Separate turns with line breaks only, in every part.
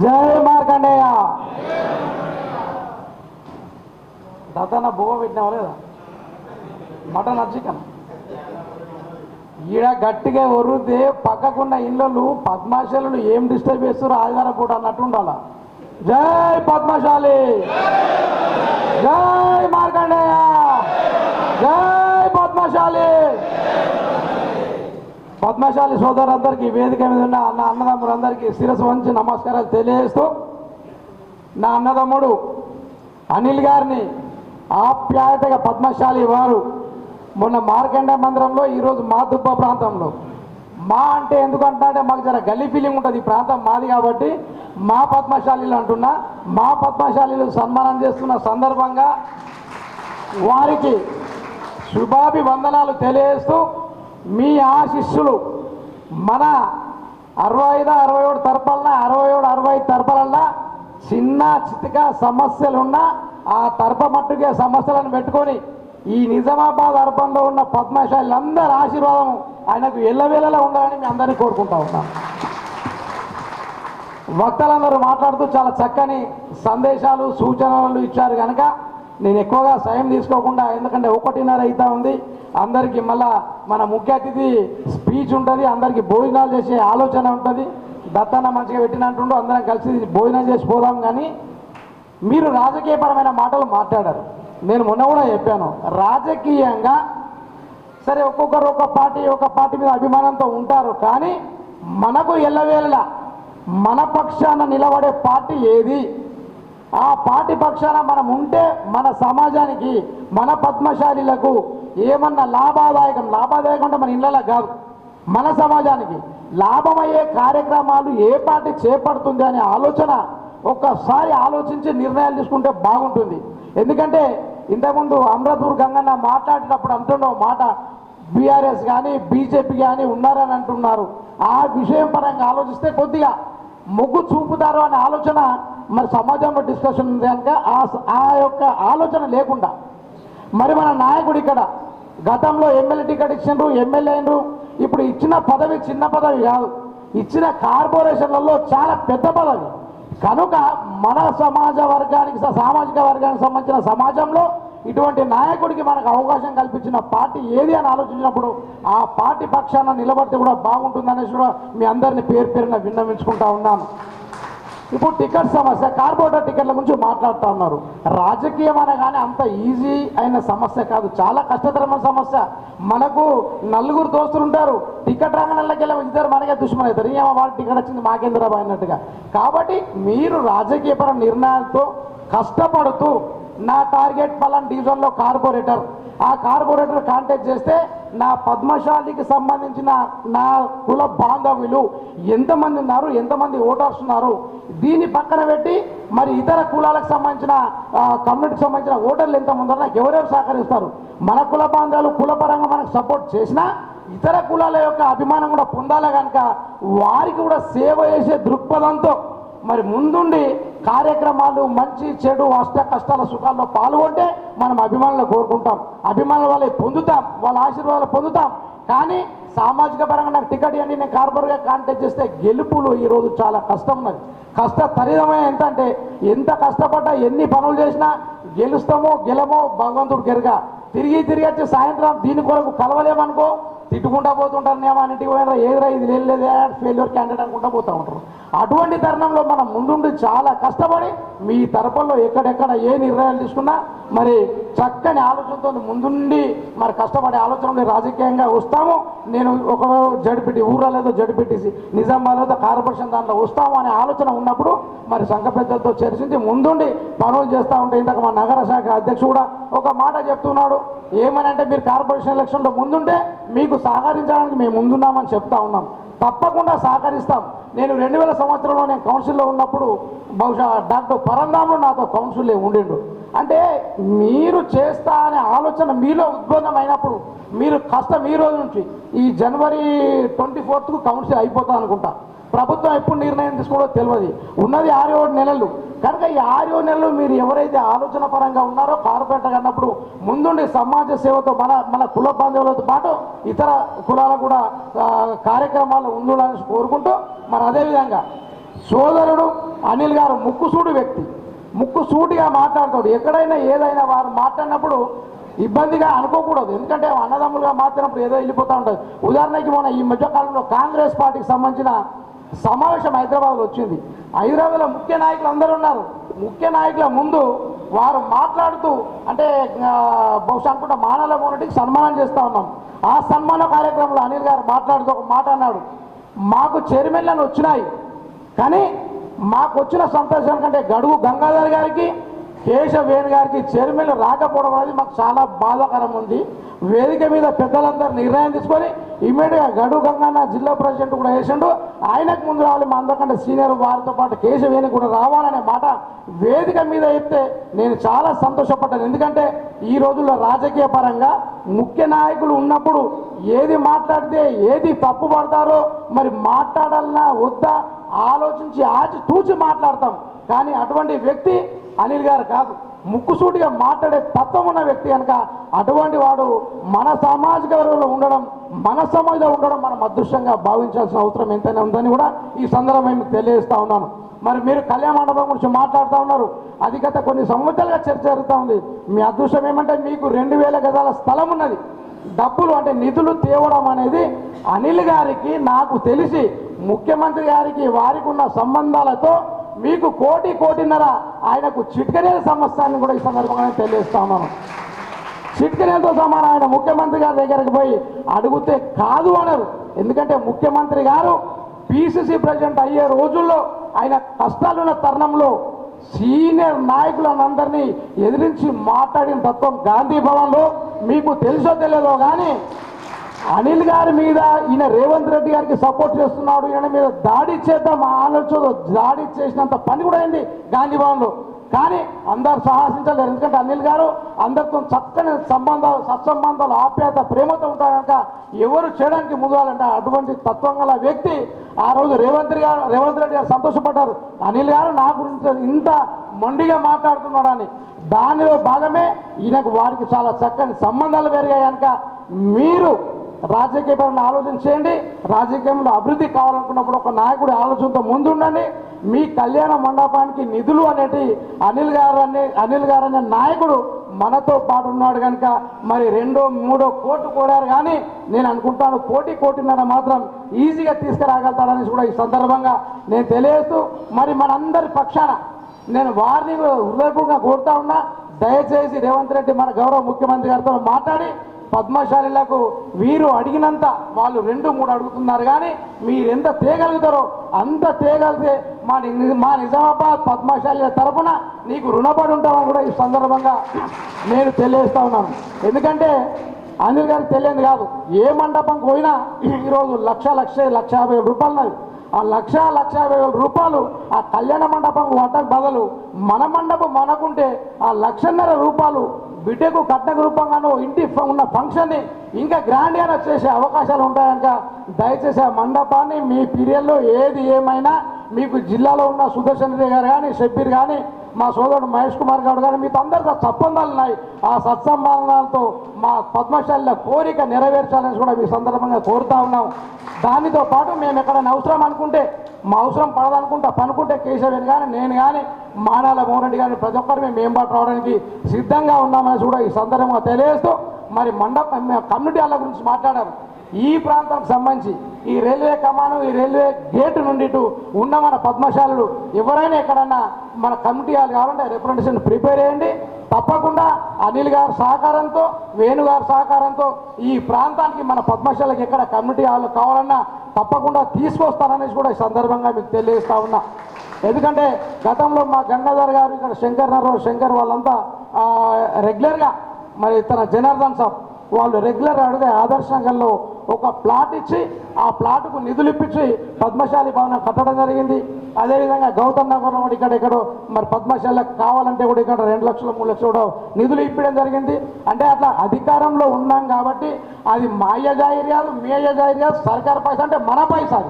జై మార్కండేయ. దత్తన్న బువ్వ పెట్టినావా లేదా? మటన్ చికెన్ ఈడ గట్టిగా ఒర్రుతే పక్కకున్న ఇళ్ళు పద్మాశాలు ఏం డిస్టర్బ్ చేస్తారు ఆదివారం పూట అన్నట్టు ఉండాల. జై పద్మశాలి జై మార్కండేయ జై పద్మశాలి పద్మశాలి సోదరులందరికీ వేదిక మీద ఉన్న అన్న అన్నదమ్ములందరికీ శిరస్సు వంచి నమస్కారాలు తెలియజేస్తూ నా అన్నదమ్ముడు అనిల్ గారిని ఆప్యాయతగా పద్మశాలి వారు మొన్న మార్కండ మందిరంలో ఈరోజు మా ప్రాంతంలో. మా అంటే ఎందుకంటే మాకు జర గల్లీ ఫీలింగ్ ఉంటుంది ఈ ప్రాంతం మాది కాబట్టి మా పద్మశాలీలు అంటున్నా. మా పద్మశాలీలు సన్మానం చేస్తున్న సందర్భంగా వారికి శుభాభివందనాలు తెలియజేస్తూ మీ ఆశిస్సులు మన అరవై ఐదు అరవై ఏడు తరపలన అరవై ఏడు అరవై ఐదు తరపలల్లా చిన్న చితిక సమస్యలున్నా ఆ తరప మట్టుకే సమస్యలను పెట్టుకొని ఈ నిజామాబాద్ అర్బంలో ఉన్న పద్మశాలందరి ఆశీర్వాదం ఆయనకు ఎల్లవేళలా ఉండాలని మేము అందరినీ కోరుకుంటా ఉన్నాం. వక్తలందరూ మాట్లాడుతూ చాలా చక్కని సందేశాలు సూచనలు ఇచ్చారు కనుక నేను ఎక్కువగా సమయం తీసుకోకుండా ఎందుకంటే ఒకటిన్నర అవుతా ఉంది. అందరికీ మళ్ళా మన ముఖ్య అతిథి స్పీచ్ ఉంటుంది అందరికీ భోజనాలు చేసే ఆలోచన ఉంటుంది. దత్తన్న మంచిగా పెట్టినట్టుండో అందరం కలిసి భోజనం చేసి పోదాం కానీ మీరు రాజకీయపరమైన మాటలు మాట్లాడారు. నేను మొన్న కూడా చెప్పాను రాజకీయంగా సరే ఒక్కొక్కరు ఒక పార్టీ ఒక పార్టీ మీద అభిమానంతో ఉంటారు కానీ మనకు ఎల్లవేళలా మన పక్షాన నిలబడే పార్టీ ఏది? ఆ పార్టీ పక్షాన మనం ఉంటే మన సమాజానికి మన పద్మశాలీలకు ఏమన్నా లాభాదాయకం లాభాదాయకం అంటే మన ఇళ్ళలో కాదు. మన సమాజానికి లాభమయ్యే కార్యక్రమాలు ఏ పార్టీ చేపడుతుంది అనే ఆలోచన ఒక్కసారి ఆలోచించి నిర్ణయాలు తీసుకుంటే బాగుంటుంది. ఎందుకంటే ఇంతకుముందు అమరాపూర్ గంగన్న మాట్లాడినప్పుడు అంటున్నావు మాట బీఆర్ఎస్ కానీ బీజేపీ కానీ ఉన్నారని అంటున్నారు. ఆ విషయం పరంగా ఆలోచిస్తే కొద్దిగా మొగ్గు చూపుతారు అనే ఆలోచన మరి సమాజంలో డిస్కషన్ ఉంది కనుక ఆ ఆ యొక్క ఆలోచన లేకుండా. మరి మన నాయకుడు ఇక్కడ గతంలో ఎమ్మెల్యే టికెట్ ఇచ్చిండ్రు ఎమ్మెల్యే అయినరు. ఇప్పుడు ఇచ్చిన పదవి చిన్న పదవి కాదు. ఇచ్చిన కార్పొరేషన్లలో చాలా పెద్ద పదవి. కనుక మన సమాజ వర్గానికి స- సామాజిక వర్గానికి సంబంధించిన సమాజంలో ఇటువంటి నాయకుడికి మనకు అవకాశం కల్పించిన పార్టీ ఏది అని ఆలోచించినప్పుడు ఆ పార్టీ పక్షాన నిలబడితే కూడా బాగుంటుందనేసి కూడా మీ అందరిని పేరు పేరున విన్నవించుకుంటా ఉన్నాను. ఇప్పుడు టికెట్ సమస్య కార్పొరేటర్ టికెట్ల గురించి మాట్లాడుతూ ఉన్నారు. రాజకీయం అనగానే అంత ఈజీ అయిన సమస్య కాదు. చాలా కష్టతరమైన సమస్య. మనకు నలుగురు దోస్తులు ఉంటారు. టికెట్ రంగంలోకి వెళ్ళి ఇద్దరు మనకే దుష్మన్ అవుతారు ఏమో వాళ్ళు టికెట్ వచ్చింది మాకేంద్రబాబు అన్నట్టుగా. కాబట్టి మీరు రాజకీయపర నిర్ణయాలతో కష్టపడుతూ నా టార్గెట్ పలాన్ డివిజన్లో కార్పొరేటర్ ఆ కార్పొరేటర్ కాంటాక్ట్ చేస్తే నా పద్మశాలికి సంబంధించిన నా కుల బాంధవ్యులు ఎంతమంది ఉన్నారు ఎంతమంది ఓటర్స్ ఉన్నారు దీన్ని పక్కన పెట్టి మరి ఇతర కులాలకు సంబంధించిన కమ్యూనిటీకి సంబంధించిన ఓటర్లు ఎంతమంది ఉన్నారు ఎవరెవరు సహకరిస్తారు? మన కుల బాంధాలు కులపరంగా మనకు సపోర్ట్ చేసినా ఇతర కులాల యొక్క అభిమానం కూడా పొందాలి కనుక వారికి కూడా సేవ చేసే దృక్పథంతో మరి ముందుండి కార్యక్రమాలు మంచి చెడు అష్ట కష్టాల సుఖాల్లో పాల్గొంటే మనం అభిమానులు కోరుకుంటాం. అభిమానుల వల్ల పొందుతాం వాళ్ళ ఆశీర్వాదాలు పొందుతాం. కానీ సామాజిక పరంగా నాకు టికెట్ ఇవ్వండి నేను కార్పొరేట్గా కాంటాక్ట్ చేస్తే గెలుపులు ఈరోజు చాలా కష్టం ఉన్నది కష్ట తరిదమైన ఎంత అంటే ఎంత కష్టపడ్డా ఎన్ని పనులు చేసినా గెలుస్తామో గెలమో భగవంతుడు గెరగా తిరిగి తిరిగి వచ్చి సాయంత్రం దీని కొరకు కలవలేమనుకో తిట్టుకుంటా పోతుంటారు నేమో అన్నింటికి పోయినా ఏదిరా ఇది లేదు ఫెయిల్యూర్ క్యాండిడేట్ అనుకుంటా పోతూ ఉంటారు. అటువంటి తరుణంలో మనం ముందుండి చాలా కష్టపడి మీ తరపుల్లో ఎక్కడెక్కడ ఏ నిర్ణయాలు తీసుకున్నా మరి చక్కని ఆలోచనతో ముందుండి మరి కష్టపడే ఆలోచనలు రాజకీయంగా వస్తాము. నేను ఒక జడిపెట్టి ఊరా లేదో జడిపెట్టేసి నిజామాబాద్ లేదో కార్పొరేషన్ దాంట్లో వస్తాము అనే ఆలోచన ఉన్నప్పుడు మరి సంఘ పెద్దలతో చర్చించి ముందుండి పనులు చేస్తూ ఉంటే ఇంతకు మా నగర శాఖ అధ్యక్షుడు కూడా ఒక మాట చెప్తున్నాడు. ఏమని అంటే మీరు కార్పొరేషన్ ఎలక్షన్లో ముందుంటే మీకు సహకరించడానికి మేము ముందున్నామని చెప్తా ఉన్నాం. తప్పకుండా సహకరిస్తాం. నేను రెండు వేల సంవత్సరంలో నేను కౌన్సిల్లో ఉన్నప్పుడు బహుశా డాక్టర్ పరంధాముడు నాతో కౌన్సిల్లో ఉండిండు. అంటే మీరు చేస్తా అనే ఆలోచన మీలో ఉద్భన్నమైనప్పుడు మీరు కష్టం ఈ రోజు నుంచి ఈ జనవరి ట్వంటీ ఫోర్త్కు కౌన్సిల్ అయిపోతా అనుకుంటా. ప్రభుత్వం ఎప్పుడు నిర్ణయం తీసుకోవడో తెలియదు. ఉన్నది ఆరు ఏడు నెలలు. కనుక ఈ ఆరు నెలలు మీరు ఎవరైతే ఆలోచన పరంగా ఉన్నారో కార్పొరేటర్ అన్నప్పుడు ముందుండి సమాజ సేవతో మన మన కుల బాంధవులతో పాటు ఇతర కులాలకు కూడా కార్యక్రమాలు ఉండాలని కోరుకుంటూ మరి అదేవిధంగా సోదరుడు అనిల్ గారు ముక్కుసూడు వ్యక్తి. ముక్కుసూటిగా మాట్లాడతాడు. ఎక్కడైనా ఏదైనా వారు మాట్లాడినప్పుడు ఇబ్బందిగా అనుకోకూడదు. ఎందుకంటే అన్నదమ్ములుగా మాత్రం ఏదో వెళ్ళిపోతూ ఉంటుంది. ఉదాహరణకి మన ఈ మధ్యకాలంలో కాంగ్రెస్ పార్టీకి సంబంధించిన సమావేశం హైదరాబాద్లో వచ్చింది. హైదరాబాద్లో ముఖ్య నాయకులు అందరూ ఉన్నారు. ముఖ్య నాయకుల ముందు వారు మాట్లాడుతూ అంటే బహుశా అనుకుంటా మానవ మోనటికి సన్మానం చేస్తూ ఉన్నాం. ఆ సన్మాన కార్యక్రమంలో అనిల్ గారు మాట్లాడుతూ ఒక మాట అన్నాడు. మాకు చైర్మన్లను వచ్చినాయి. కానీ మాకు వచ్చిన సంతోషం కంటే గడువు గంగాధర్ గారికి కేశవేణు గారికి చైర్మన్లు రాకపోవడం అనేది మాకు చాలా బాధాకరం ఉంది. వేదిక మీద పెద్దలందరూ నిర్ణయం తీసుకొని ఇమీడియట్గా గడువు గంగన్న జిల్లా ప్రెసిడెంట్ కూడా వేసిండు. ఆయనకు ముందు రావాలి మా అందరికంటే సీనియర్ వారితో పాటు కేశవేణి కూడా రావాలనే మాట వేదిక మీద చెప్తే నేను చాలా సంతోషపడ్డాను. ఎందుకంటే ఈ రోజుల్లో రాజకీయ పరంగా ముఖ్య నాయకులు ఉన్నప్పుడు ఏది మాట్లాడితే ఏది తప్పు పడతారో మరి మాట్లాడాలన్నా వద్దా ఆలోచించి ఆచి తూచి మాట్లాడతాం. కానీ అటువంటి వ్యక్తి అనిల్ గారు కాదు. ముక్కుసూటిగా మాట్లాడే తత్వం ఉన్న వ్యక్తి కనుక అటువంటి వాడు మన సామాజిక వర్గంలో ఉండడం మన సమాజంలో ఉండడం మనం అదృష్టంగా భావించాల్సిన అవసరం ఎంతైనా ఉందని కూడా ఈ సందర్భం మీకు తెలియజేస్తా ఉన్నాను. మరి మీరు కళ్యాణ మండపం గురించి మాట్లాడుతూ ఉన్నారు. అది గత కొన్ని సంవత్సరాలుగా చర్చ జరుగుతూ ఉంది. మీ అదృష్టం ఏమంటే మీకు రెండు వేల గజాల స్థలం ఉన్నది. డబ్బులు అంటే నిధులు తేవడం అనేది అనిల్ గారికి నాకు తెలిసి ముఖ్యమంత్రి గారికి వారికి ఉన్న సంబంధాలతో మీకు కోటి కోటిన్నర ఆయనకు చిట్కనే సమస్యాన్ని కూడా ఈ సందర్భంగా తెలియజేస్తాం మనం ఉన్నాను. చిట్కనేతో సమానం ఆయన ముఖ్యమంత్రి గారి దగ్గరికి పోయి అడిగితే కాదు అనరు ఎందుకంటే ముఖ్యమంత్రి గారు పిసిసి ప్రెసిడెంట్ అయ్యే రోజుల్లో ఆయన కష్టాలున్న తరుణంలో సీనియర్ నాయకులందరినీ ఎదిరించి మాట్లాడిన తత్వం గాంధీ భవన్లో మీకు తెలుసో తెలియదో కానీ అనిల్ గారి మీద ఈయన రేవంత్ రెడ్డి గారికి సపోర్ట్ చేస్తున్నాడు. ఈయన మీద దాడి చేద్దాం ఆలోచన దాడి చేసినంత పని కూడా అయింది గాంధీ భవన్లో. కానీ అందరు సాహసించలేరు. ఎందుకంటే అనిల్ గారు అందరితో చక్కని సంబంధాలు సత్సంబంధాలు ఆప్యాయత ప్రేమతో ఉంటారు కనుక ఎవరు చేయడానికి ముందుగాలంటే అటువంటి తత్వం గల వ్యక్తి ఆ రోజు రేవంత్ గారు రేవంత్ రెడ్డి గారు సంతోషపడ్డారు. అనిల్ గారు నా గురించి ఇంత మొండిగా మాట్లాడుతున్నాడని. దానిలో భాగమే ఈయనకు వారికి చాలా చక్కని సంబంధాలు పెరిగాయి కనుక మీరు రాజకీయపరమైన ఆలోచన చేయండి రాజకీయంలో అభివృద్ధి కావాలనుకున్నప్పుడు ఒక నాయకుడి ఆలోచనతో ముందుండండి. మీ కళ్యాణ మండపానికి నిధులు అనేటి అనిల్ గారు అనే అనిల్ గారు అనే నాయకుడు మనతో పాటు ఉన్నాడు కనుక మరి రెండో మూడో కోట్లు కోడారు కానీ నేను అనుకుంటాను కోటి కోటిన్నర మాత్రం ఈజీగా తీసుకురాగలుగుతాడని కూడా ఈ సందర్భంగా నేను తెలియజేస్తూ మరి మనందరి పక్షాన నేను వారిని హృదయపూర్వకంగా కోరుతా ఉన్నా. దయచేసి రేవంత్ రెడ్డి మన గౌరవ ముఖ్యమంత్రి గారితో మాట్లాడి పద్మశాలిలకు వీరు అడిగినంత వాళ్ళు రెండు మూడు అడుగుతున్నారు కానీ మీరు ఎంత తేగలుగుతారో అంత తేగలిగితే మా మా నిజామాబాద్ పద్మశాలి తరఫున నీకు రుణపడి ఉంటామని కూడా ఈ సందర్భంగా నేను తెలియజేస్తా ఉన్నాను. ఎందుకంటే అనిల్ గారికి తెలియదు కాదు. ఏ మండపం పోయినా ఈరోజు లక్ష లక్ష లక్ష యాభై వేల రూపాయలు ఉన్నది ఆ లక్ష లక్ష యాభై వేల రూపాయలు ఆ కళ్యాణ మండపం వడ్డకు బదులు మన మండపం మనకుంటే ఆ లక్షన్నర రూపాయలు బిడ్డకు కట్నక రూపంగానో ఇంటి ఉన్న ఫంక్షన్ని ఇంకా గ్రాండ్గా చేసే అవకాశాలు ఉంటాయనుక దయచేసి ఆ మండపాన్ని మీ పీరియడ్లో ఏది ఏమైనా మీకు జిల్లాలో ఉన్న సుదర్శన్ రెడ్డి గారు కానీ షబ్బీర్ కానీ మా సోదరుడు మహేష్ కుమార్ గౌడ్ కానీ మీతో అందరితో సత్సంబాలు ఉన్నాయి. ఆ సత్సంబంధాలతో మా పద్మశాలిలో కోరిక నెరవేర్చాలని కూడా మీ సందర్భంగా కోరుతా ఉన్నాం. దానితో పాటు మేము ఎక్కడైనా అవసరం అనుకుంటే మా అవసరం పడదనుకుంటా పనుకుంటే కేశవేణి కానీ నేను కానీ మానాల మోహన్ కానీ ప్రతి ఒక్కరు మేము మేంబాటు రావడానికి సిద్ధంగా ఉన్నామని కూడా ఈ సందర్భంగా తెలియజేస్తూ మరి మండపం కమ్యూనిటీ వాళ్ళ గురించి మాట్లాడారు. ఈ ప్రాంతానికి సంబంధించి ఈ రైల్వే కమాను ఈ రైల్వే గేటు నుండి ఇటు ఉన్న మన పద్మశాలుడు ఎవరైనా ఎక్కడన్నా మన కమిటీ వాళ్ళు కావాలంటే రిప్రజెంటేషన్ ప్రిపేర్ చేయండి. తప్పకుండా అనిల్ గారి సహకారంతో వేణు గారి సహకారంతో ఈ ప్రాంతానికి మన పద్మశాలకు ఎక్కడ కమిటీ వాళ్ళు కావాలన్నా తప్పకుండా తీసుకొస్తారనేసి కూడా ఈ సందర్భంగా మీకు తెలియజేస్తా ఉన్నా. ఎందుకంటే గతంలో మా గంగాధర్ గారు ఇక్కడ శంకర్ నరరావు శంకర్ వాళ్ళంతా రెగ్యులర్గా మరి తన జనార్దన్ సాబ్ వాళ్ళు రెగ్యులర్ అడిగే ఆదర్శంగంలో ఒక ప్లాట్ ఇచ్చి ఆ ప్లాట్కు నిధులు ఇప్పించి పద్మశాలి భవనం కట్టడం జరిగింది. అదేవిధంగా గౌతమ్ నగరం కూడా ఇక్కడ ఎక్కడో మరి పద్మశాలకు కావాలంటే కూడా ఇక్కడ రెండు లక్షలు మూడు లక్షలు కూడా నిధులు ఇప్పడం జరిగింది. అంటే అట్లా అధికారంలో ఉన్నాం కాబట్టి అది మాయ జాహిర్యాలు మేయ జాయిర్యాలు సర్కార్ పైసా అంటే మన పైసా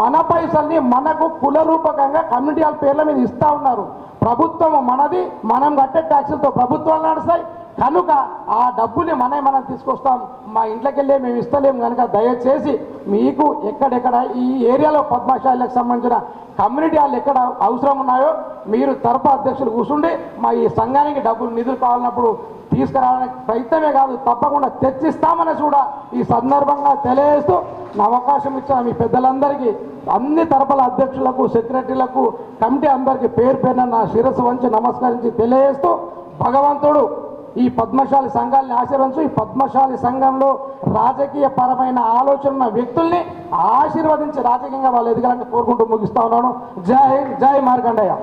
మన పైసల్ని మనకు కుల రూపకంగా కమ్యూనిటీ వాళ్ళ పేర్ల మీద ఇస్తూ ఉన్నారు. ప్రభుత్వం మనది మనం కట్టే ట్యాక్సులతో ప్రభుత్వాలు నడుస్తాయి. కనుక ఆ డబ్బుని మనమే మనం తీసుకొస్తాం. మా ఇంట్లోకి వెళ్ళి మేము ఇస్తలేం కనుక దయచేసి మీకు ఎక్కడెక్కడ ఈ ఏరియాలో పద్మశాలకు సంబంధించిన కమ్యూనిటీ వాళ్ళు ఎక్కడ అవసరం ఉన్నాయో మీరు తరపు అధ్యక్షులు కూర్చుండి మా ఈ సంఘానికి డబ్బులు నిధులు కావాలన్నప్పుడు తీసుకురావడానికి ప్రయత్నమే కాదు తప్పకుండా తెచ్చిస్తామని కూడా ఈ సందర్భంగా తెలియజేస్తూ నా అవకాశం ఇచ్చిన మీ పెద్దలందరికీ అన్ని తరపుల అధ్యక్షులకు సెక్రటరీలకు కమిటీ అందరికీ పేరు పేరున నా శిరస్సు వంచి నమస్కరించి తెలియజేస్తూ భగవంతుడు ఈ పద్మశాలి సంఘాలని ఆశీర్వదించు. ఈ పద్మశాలి సంఘంలో రాజకీయ పరమైన ఆలోచన ఉన్న వ్యక్తుల్ని ఆశీర్వదించి రాజకీయంగా వాళ్ళు ఎదగాలని కోరుకుంటూ ముగిస్తా ఉన్నాను. జై హింద్ జై మార్కండయ్య